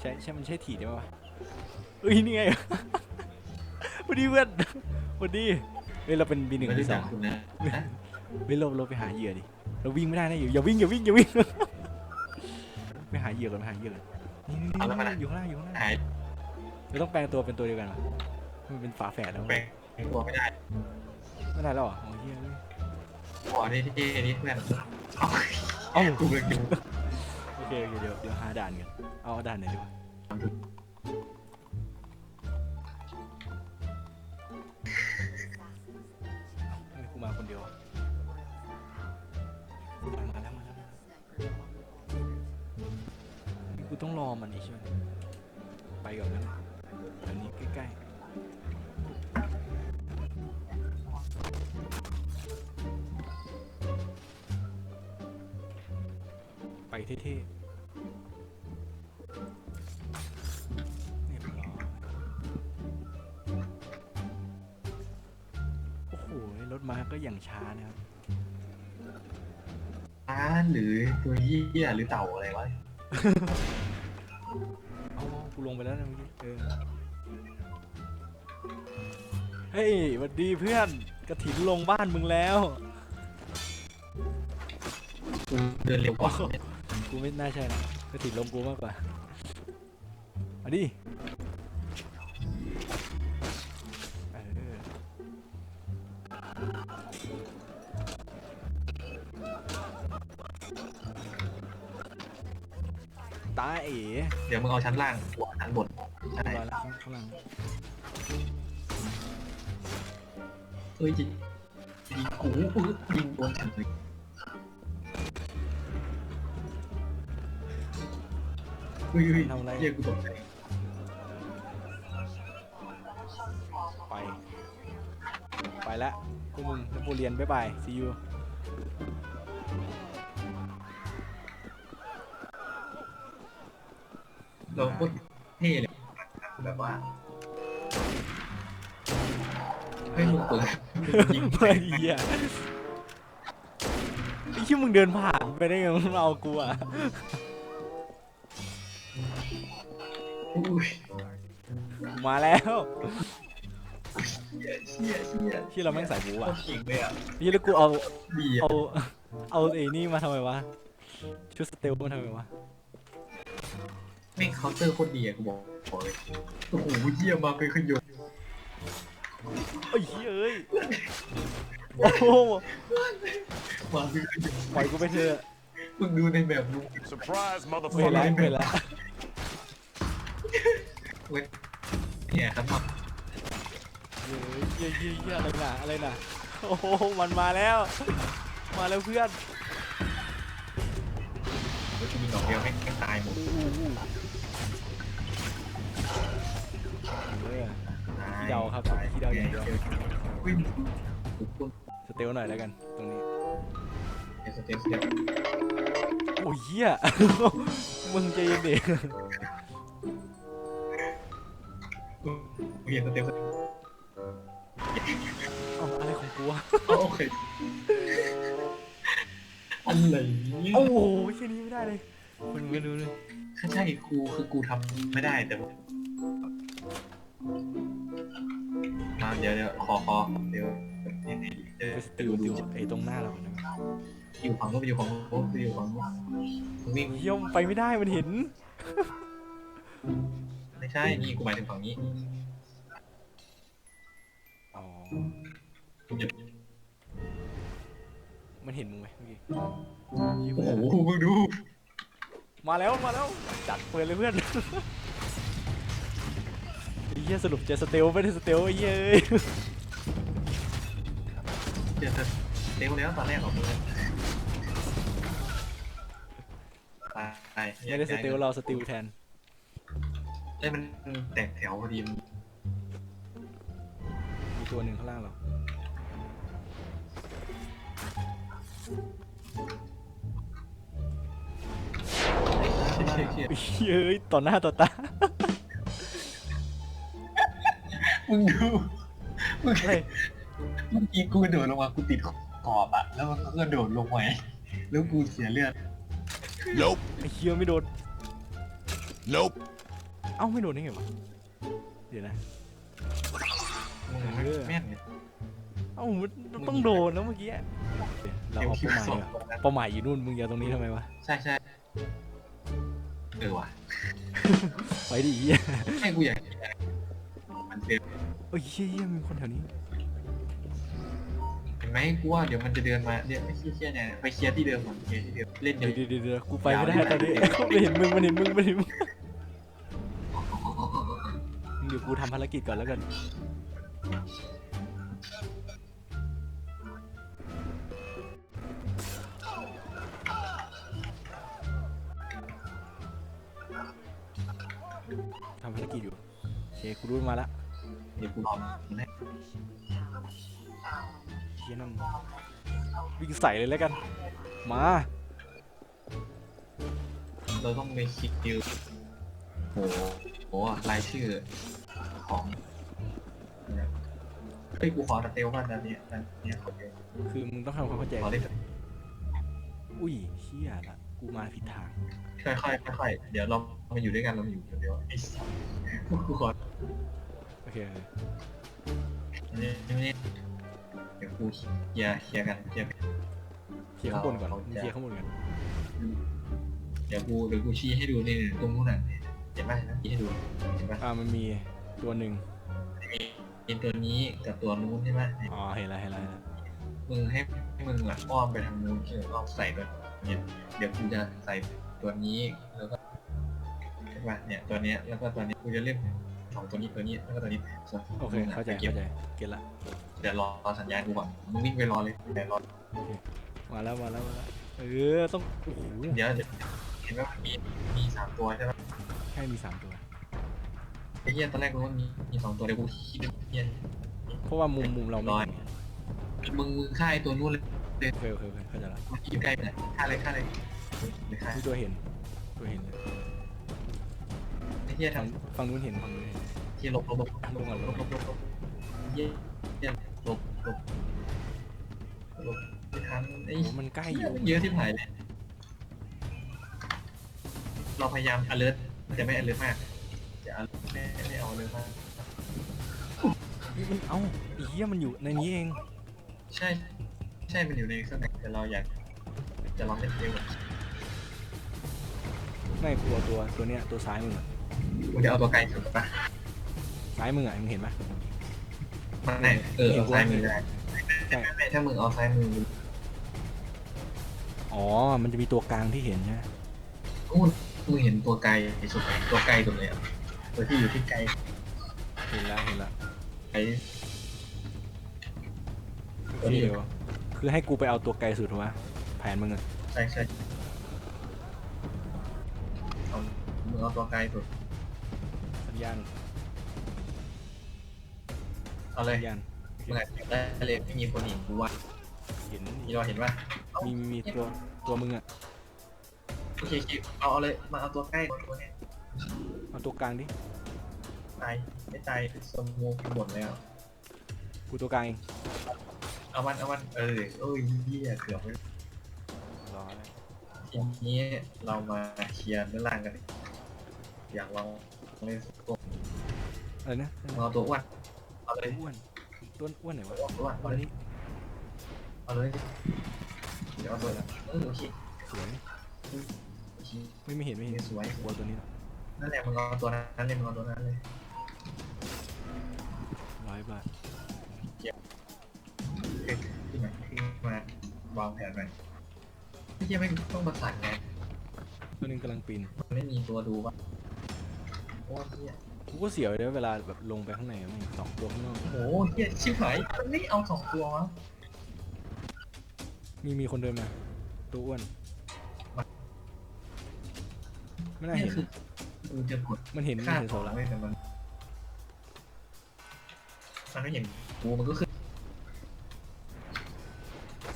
ใช่ใช่มันใช่ถีได้ไหมวะเอ้ยนี่ไงพอดีเพื่อนพอดีเฮ้ยเราเป็นบีหนึ่งไม่ได้บีสจัอบงคุณนะนะเฮ้ยเราเราไปหาเหยื่อดิเราวิ่งไม่ได้นะอย่าอย่าวิ่งอย่าวิ่งอย่าวิ่ง ไปหาเหยื่อก่อนไปหาเหยื่อก่อนนี่นี่นี่นี่อยู่ข้างล่างอยู่ข้างล่างหายเราต้องแปลงตัวเป็นตัวเดียวกันวะมันเป็นฝาแฝดแล้วแปลงตัวไม่ได้ไม่ได้แล้วเหรอโอ้ยเหี้ยเอ้ย ขอที่ที่นี่เพื่อนเอา เอ้ากูเลยดูโอ เคโอเคเดี๋ยวเดี๋ยวหาด่านกัน เอาด่านไหนดีวะเฮ้ยกูมาคนเดียวมามาแล้วมาแล้วมาแล้วนี่กูต้องรอมันอีกใช่ไหมไปก่อนนะอันนี้ใกล้ๆ ไปเท่ๆ รถม้าก็อย่างช้านะครับอ่าหรือตัวเหี้ยหรือเต่าอะไรวะเอากูลงไปแล้วนะเมื่อกี้เออเฮ้ยหวัดดีเพื่อนกระถินลงบ้านมึงแล้ว กูเดินเร็วกว่ากูไม่น่าใช่นะกระถินลงกูมากกว่ามาดิเออ ตาเอ๋เดี๋ยวมึงเอาชั้นล่างกูเอาชั้นบนใช่เรียบร้อยแล้วข้างหลังเฮ้ยจริงยิงกูยิงโดนฉันเลยเฮ้ยเฮ้ยเหี้ยกูตกใจไป ไปแล้วพวกมึงนักเรียนบ๊ายบาย see you เราโคตรเท่เลยแบบว่าเฮ้ยมึงเปิดยิงเฮ้ยเหี้ยไอ้ที่มึงเดินผ่านไปได้ไงมึงมาเอากูอะอุ้ยมาแล้วเชี่ยเชี่ยเชี่ยที่เราแม่งใส่บูโคอะตรเก่งเลยอะพี่แล้วกูเอาดีอะเอาเอาไอ้นี่มาทำไมวะชุดสเตลมาทำไมวะ แม่งเคาน์เตอร์โคตรดีอะกูบอกบอกเลยโอ้โหเยี่ยมมาเป็นขยนต์ไอ้เหี้ยเอ้ยโอ้โหมาเป็นขยนต์ปล่อยกูไปเถอะมึงดูในแบบมึง Surprise, เวลา motherfucker. เวลาเว้ยเนี่ยครับเฮ้ยเหี้ยเหี้ยเหี้ยอะไรน่ะอะไรน่ะโอ้โหมันมาแล้ว มาแล้วเพื่อน เว้ยกูมีดอกเดียวแม่งแม่งตายหมดพี่เดาครับขี้เดาอย่เดียววิ่งสเตลหน่อยแล้วกัน ตรงนี้สเต็ปสเต็ปโอ้ยเหี้ยมึงใจเย็นดิเห็นสเต็ปสเต็ปเอะไรของกูวะโอเคอะไร โอ้โหแค่นี้ไม่ได้เลยมันไม่รู้เลยใช่กูคือกูทำไม่ได้แต่มาเดี๋ยวเดี๋ยวขอขอเดี๋ยวยังไงดีเดี๋ยวไปสติลอยู่ไอ้ตรงหน้าเรานะอยู่ฝั่งนู้นไปอยู่ฝั่งนู้นไปอยู่ฝั่งนู้นมึงวิ่งเยี่ยมไปไม่ได้มันเห็น ไม่ใช่นี่กูหมายถึงฝั่งนี้อ๋อหยุด มันเห็นมึงไหมเมื่อกี้โอ้โหมึงดู มาแล้วมาแล้วจัดเปิดเลยเพื่อนไอ้เหี้ยสรุปเจอสเตลไม่ได้สเตลไอ้เหี้ยเอ้ยเดี๋ยวจะเร็วแล้วตอนแรกของมึงไปไปไม่ได้สเตลเราสติลแทนเอ้ยมันแตกแถวพอดีมีตัวหนึ่งข้างล่างเรา เชี่ยเชี่ยไอ้เหี้ยเอ้ยต่อหน้าต่อตามึงดูมึงอะไรเมื่อกี้กูโดดลงมากูติดขอบอะแล้วมันก็โดดลงไปแล้วกูเสียเลือด Nope, ไอ้เหี้ยไม่โดน nope. เอ้าไม่โดนได้ไงวะเดี๋ยวนะ มึงเออแม่นเนี่ยเอ้ามันต้องโดนแล้วเมื่อกี้เดี๋ยวเราเอาคิวเป้าหมายสองอะตรงนั้นเป้าหมายอยู่นู่นมึงอย่าตรงนี้ทำไมวะใช่ใช่ เออว่ะไปดิเหี้ยให้กูอยากมันเดินโอ้ยเหี้ยเหี้ยมีคนแถวนี้ เห็นไหมกูว่าเดี๋ยวมันจะเดินมาเดี๋ยวไม่เคลียร์เนี่ยไปเคลียร์ที่เดิมก่อนเคลียร์ที่เดิมเล่นเดี๋เดี๋ยยววเดี๋ยวเดี๋ยวกูไปไม่ได้ตอนนี้ไม่เห็นมึงมันเห็นมึงมันเห็นมึงเดี๋ยวกูทำภารกิจก่อนแล้วกันำภารกิจอยู่โอเคกูรู้มาละเดี๋ยวกูรอมันให้เฮียนั่งวิ่งใส่เลยแล้วกัน มา เราต้องไปคิดดิวโอ้โหโอ้โหรายชื่อของเนี่ยเฮ้ยกูขอสเตลว่าตอนนี้ตอนนี้ขอเตลคือมึงต้องทำความเข้าใจขอเล่นอุ้ยเฮียละ กูมาผิดทาง ค่อยๆค่อยๆเดี๋ยวเรามาอยู่ด้วยกันเรามาอยู่เดี๋ยวไอ้สัสกูขอโอเคนี่นี่เดี๋ยวกูเคลียร์เคลียร์กันเคลียร์กันเคลียร์ข้างบนก่อนเราจะเคลียร์ข้างบนก่อนเดี๋ยวกูเดี๋ยวกูชี้ให้ดูนี่ตรงนู้นน่ะเห็นไหมเห็นไหมชี้ให้ดูเห็นไหมอ่ามันมีตัวหนึ่งมีตัวนี้กับตัวนู้นใช่ไหมอ๋อเห็นแล้วเห็นแล้วเห็นแล้วมึงให้ให้มึงอะอ้อมไปทางนู้นเอออ้อมใส่ตัว เนี่ยเดี๋ยวกูจะใส่ตัวนี้แล้วก็ใช่ป่ะเนี่ยตัวเนี้ยแล้วก็ตัวนี้กูจะเล่นสองตัวนี้ตัวนี้แล้วก็ตัวนี้ส่วนโอเคมึงะเข้าใจไปเก็บเข้าใจเก็ตละเดี๋ยวรอสัญญาณกูก่อนมึงวิ่งไปรอเลยเดี๋ยวรอมาแล้วมาแล้วมาแล้วเออต้องโอ้โหเดี๋ยวเดี๋ยวเห็นว่ามันมีมีสามตัวใช่ไหมแค่มีสามตัวไอ้เหี้ยตอนแรกกูว่ามีมีสองตัวเดี๋ยวกูคิดเหี้ยเพราะว่ามุมมุมเราไม่ร้อยเห็นไงมึงมึงฆ่าไอ้ตัวนู้นเลย เดินเคโเคโเข้าใจละยิงได้เลยฆ่าเลยฆ่าเลยเลยฆ่านี่ตัวเห็น ตัวเห็นเลยไอ้เหี้ยทางฝั่งนู้นเห็นฝั่งนู้นเห็นเหี้ยหลบหลบหลบหลบหลบหลบหลบเหี้ยเหี้ยหลบหลบหลบไม่ทันไอ้โอ้มันใกล้อยู่เยอะที่ไหนเลยเราพยายาม alert แต่ไม่ alert มากจะไม่ไม่เอา alert มากมันเอ้าไอ้เหี้ยมันอยู่ในนี้เอง ใช่ ใช่มันอยู่ในเครื่องแต่เราอยากจะลองเล่นเกมไม่กลัวตัวตัวเนี้ยตัวซ้ายมึงอะกูจะเอาตัวไกลสุดปะซ้ายมึงอะมึงเห็นปะไม่เออเอาซ้ายมือได้ใช่ไม่ไม่ถ้ามึงเอาซ้ายมืออ๋อ มันจะมีตัวกลางที่เห็นใช่ไหมนู่นมึงเห็นตัวไกลสุดไหมตัวไกลสุดเลยอะตัวที่อยู่ที่ไกลเห็นแล้วเห็นแล้วไกลโอเคเดี๋ยว คือให้กูไปเอาตัวไกลสุดถูกปะแผนมึงอะใช่ใช่เอามึงเอาตัวไกลสุดสัญญาณเอาเลยสัญญาณมึงอาจจะได้เลยไม่มีคนเห็นกูว่าเห็นมีรอเห็นป่ะมีมีมีตัวตัวมึงอะโอเคโอเคเอาเอาเลยมาเอาตัวใกล้ตัวเนี้ยเอาตัวกลางดิตายไม่ตายสมูทหมดแล้วกูตัวกลางเอง เอามันเอามันเออโอ้ยเหี้ยเกือบไปรอเลยทีนี้เรามาเคลียร์ด้านล่างกันดิอยากลองเล่นตัวอะไรนะเอาตัวอ้วนเอาเลยอ้วนตัวอ้วนไหนวะอ้วนอ้วนอ้วนนี่เอาเลยเดี๋ยวเอาตัวละเออโอเคสวยโอเคไม่ไม่เห็นไม่เห็นสวยกลัวตัวนี้หรอกนั่นแหละมึงเอาตัวนั้นเลยมึงเอาตัวนั้นเลยร้อยบาท ขึ้นมาขึ้นมาวางแผนไปไม่ใช่ไม่ต้องประสานไงตัวหนึงกำลังปีนมันไม่มีตัวดูป่ะโอ้เหี้ยกูก็เสียวเลยเวลาแบบลงไปข้างในอะไม่สองตัวข้างนอกโอ้เหี้ยชิบหายมันไม่เอาสองตัววะมีมีคนเดินมา ตัวอ้วนไม่น่านี่เห็น คือกูจะกดมันเห็นมันฆ่าเห็นขโซองล่าไม่แต่มันมันไม่เห็นกูมันก็ขึ้นแล้วมึง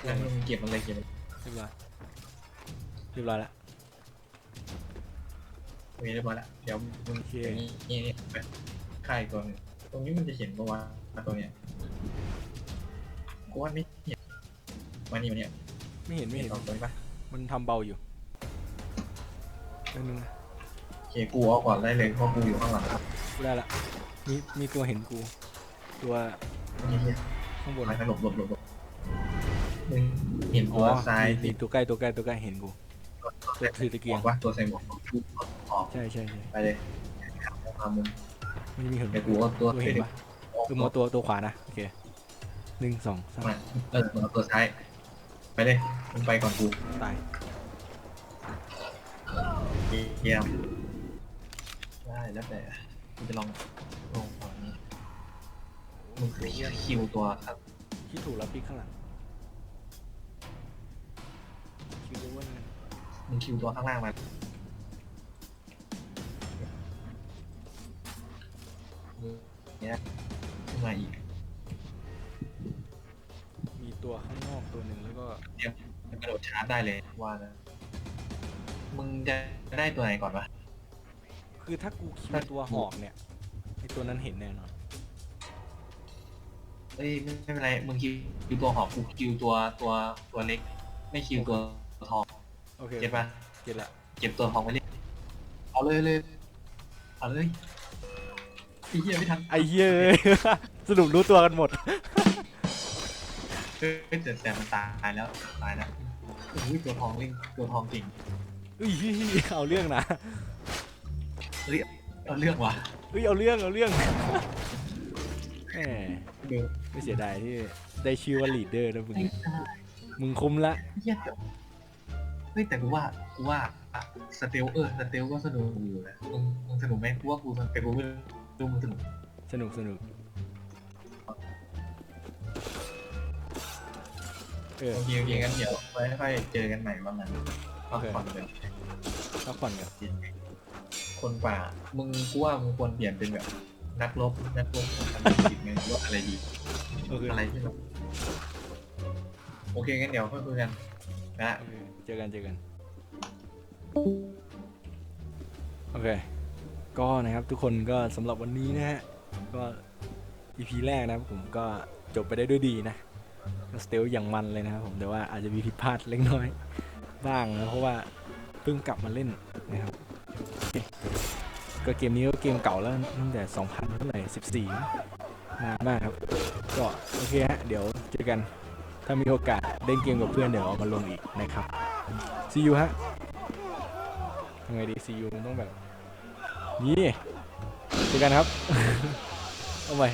เก็บมันเลยเก็บมันเรียบร้อยเรียบร้อยละมีเรียบร้อยแล้วเดี๋ยวมึงโอเคอย่างนี้นี่นี่ไปฆ่าอีกตัวหนึงตรงนี้มันจะเห็นปะวะตัวเนี้ยกูว่าไม่เห็นมานี่มาเนี่ยไม่เห็นไม่เห็น สองตัวนี้ปะมันทำเบาอยู่นิดนึงนะโอเคเคกูเอาก่อนได้เลยเพราะกูอยู่ข้างหลังครับกูได้ละมีมีตัวเห็นกู ตัวนี่เนี่ยข้างบน ไปหลบหลบหลบหลบมึง เห็นอ๋ตัอวซ้ายมีสิมีตัวใกล้ตัวใกล้ตัวใกล้เห็นกูตัวถือตะเกียงบอกว่าตัวใส่หมวกกูออกใช่ใช่ใช่ไปเลยตามมึงมันจะมีเห็นเดี๋ยวกูเอาตัวตัวเห็นปะคือมอตัวตัวขวานะโอเคหนึ่งสองสามมาเออมึงเอาตัวซ้ายไปเลยมึงไปก่อนกูตายเยี่ยมได้แล้วแต่กูจะลองลงฝั่งนี้มึงคือคิวตัวครับคิดถูกแล้วพลิกข้างหลัง มึงคิวตัวข้างล่างมาเนี่ยขึ้นมาอีกมีตัวข้างนอกตัวหนึ่งแล้วก็มันกระโดดชาร์จได้เลยว่านะ มึงจะได้ตัวไหนก่อนวะ คือถ้ากูคิวตัวหอกเนี่ยไอตัวนั้นเห็นแน่นอนเอ้ยไม่ไม่เป็นไร มึงคิวคิวตัวหอกกูคิวตัวตัวตัวเล็ก ไม่คิวตัวทอง โอเคเก็ตปะเก็ตละเก็บตัวทองไว้เลยเอาเลยเลยเอาเลยไอ้เหี้ยไม่ทันไอ้เหี้ยเอ้ย สรุปรู้ตัวกันหมดเอ้ยแต่แต่มันตายแล้วตายแล้วอุ้ยตัวทองเล่นตัวทองจริงอุ้ยเอาเรื่องนะเฮ้ยเอาเรื่องว่ะเฮ้ยเอาเรื่องเอาเรื่องแหมเดี๋ยวไม่เสียดายที่ได้ชื่อว่าลีดเดอร์นะมึงไอ้ตายมึงคุ้มละ เหี้ยแต่เฮ้ยแต่กูว่ากูว่าอะสเตลเออสเตลก็สนุกอยู่นะมึงมึงสนุกไหมกูว่ากูสนุกแต่กูไม่รู้มึงสนุกสนุกสนุกเออโอเคโอเคกันเดี๋ยวไว้ค่อยเจอกันใหม่บ้างนะพักผ่อนกันพักผ่อนกันคนป่ามึงกูว่ามึงควรเปลี่ยนเป็นแบบนักรบนักรบทำจิตไงหรือว่าอะไรดีโอเคอะไรที่แบบโอเคงั้นเดี๋ยวค่อยคุยกัน นะเจอกันเจอกันโอเค ก็นะครับทุกคนก็สำหรับวันนี้นะฮะ ก็ EP แรกนะครับผมก็จบไปได้ด้วยดีนะก็สเตลอย่างมันเลยนะครับผมแต่ว่าอาจจะมีผิดพลาดเล็กน้อย บ้างนะเพราะว่าเพิ่งกลับมาเล่นนะครับโอเคก็เกมนี้ก็เกมเก่าแล้วตั้งแต่ 2000เท่าไหร่14นานมากครับ ก็โอเคฮะเดี๋ยวเจอกัน ถ้ามีโอกาสเล่นเกมกับเพื่อนเดี๋ยวเอามาลงอีกนะครับซีอูฮะทำไงดีซีอูมันต้องแบบ นี่เจอกันครับ เอาไป